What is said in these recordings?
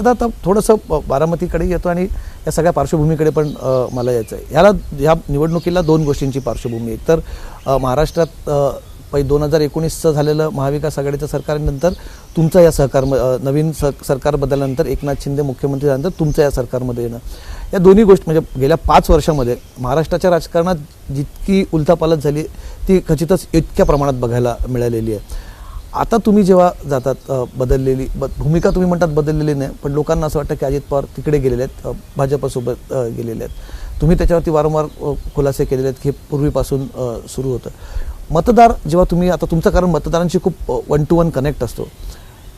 दादा आता थोडंसं बारामतीकडे येतो आणि या सगळ्या पार्श्वभूमीकडे पण मला यायचं आहे. ह्याला ह्या निवडणुकीला दोन गोष्टींची पार्श्वभूमी एक तर महाराष्ट्रात पै दोन हजार एकोणीसचं झालेलं महाविकास आघाडीचं सरकारनंतर तुमचं या सहकार नवीन स सरकार बदलल्यानंतर एकनाथ शिंदे मुख्यमंत्री झाल्यानंतर तुमचं या सरकारमध्ये येणं. या दोन्ही गोष्टी म्हणजे गेल्या पाच वर्षामध्ये महाराष्ट्राच्या राजकारणात जितकी उलथापालथ झाली ती खचितच इतक्या प्रमाणात बघायला मिळालेली आहे. आता तुम्ही जेव्हा जातात बदललेली ब भूमिका तुम्ही म्हणतात बदललेली नाही पण लोकांना असं वाटतं की अजित पवार तिकडे गेलेले आहेत भाजपासोबत भाजपसोबत गेलेले आहेत. तुम्ही त्याच्यावरती वारंवार खुलासे केलेले आहेत की हे पूर्वीपासून सुरू होतं. मतदार जेव्हा तुम्ही आता तुमचं कारण मतदारांशी खूप वन टू वन कनेक्ट असतो.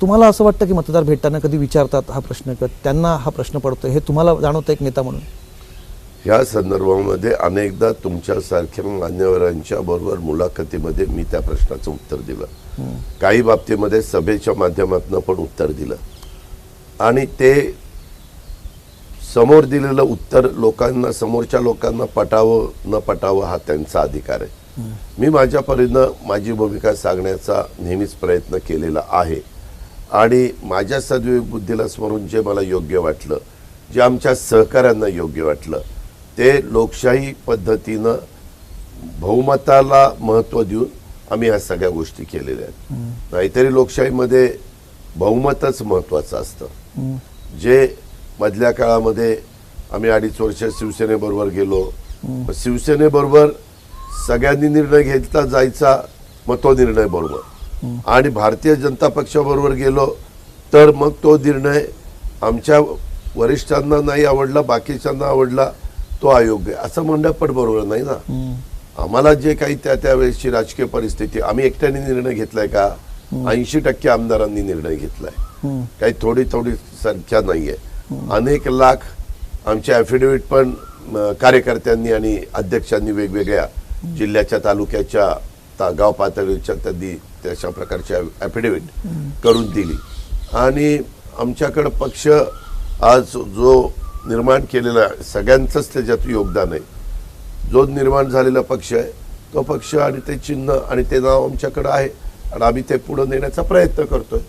तुम्हाला असं वाटतं की मतदार भेटताना कधी विचारतात हा प्रश्न किंवा त्यांना हा प्रश्न पडतो हे तुम्हाला जाणवतं एक नेता म्हणून? ह्या संदर्भामध्ये अनेकदा तुमच्यासारख्या मान्यवरांच्या बरोबर मुलाखतीमध्ये मी त्या प्रश्नाचं उत्तर दिलं. काही बाबतीमध्ये सभेच्या माध्यमातून पण उत्तर दिलं. आणि ते समोर दिलेलं उत्तर लोकांना समोरच्या लोकांना पटावं न पटावं हा त्यांचा अधिकार आहे. मी माझ्या परीनं माझी भूमिका सांगण्याचा नेहमीच प्रयत्न केलेला आहे. आणि माझ्या सद्विवेक बुद्धीला स्मरून जे मला योग्य वाटलं जे आमच्या सहकाऱ्यांना योग्य वाटलं ते लोकशाही पद्धतीनं बहुमताला महत्त्व देऊन आम्ही ह्या सगळ्या गोष्टी केलेल्या आहेत. नाहीतरी लोकशाहीमध्ये बहुमतच महत्त्वाचं असतं. जे मधल्या काळामध्ये आम्ही अडीच वर्ष शिवसेनेबरोबर गेलो शिवसेनेबरोबर सगळ्यांनी निर्णय घेतला जायचा मग तो निर्णय बरोबर. आणि भारतीय जनता पक्षाबरोबर गेलो तर मग तो निर्णय आमच्या वरिष्ठांना नाही आवडला बाकीच्यांना आवडला तो अयोग्य असं म्हणणं पण बरोबर नाही ना. आम्हाला जे काही त्या त्यावेळेसची राजकीय परिस्थिती आम्ही एकट्याने निर्णय घेतलाय का? ऐंशी टक्के आमदारांनी निर्णय घेतलाय. काही थोडी थोडी संख्या नाहीये. अनेक लाख आमचे ॲफिडेव्हिट पण कार्यकर्त्यांनी आणि अध्यक्षांनी वेगवेगळ्या जिल्ह्याच्या तालुक्याच्या ता- गाव पातळीच्या त्यांनी तशा प्रकारच्या ॲफिडेव्हिट करून दिली. आणि आमच्याकडं पक्ष आज जो निर्माण केलेला आहे, सगळ्यांचंच त्याच्यात योगदान आहे. जो निर्माण झालेला पक्ष आहे तो पक्ष आणि ते चिन्ह आणि ते नाव आमच्याकडं आहे. आणि आम्ही ते पुढं नेण्याचा प्रयत्न करतोय.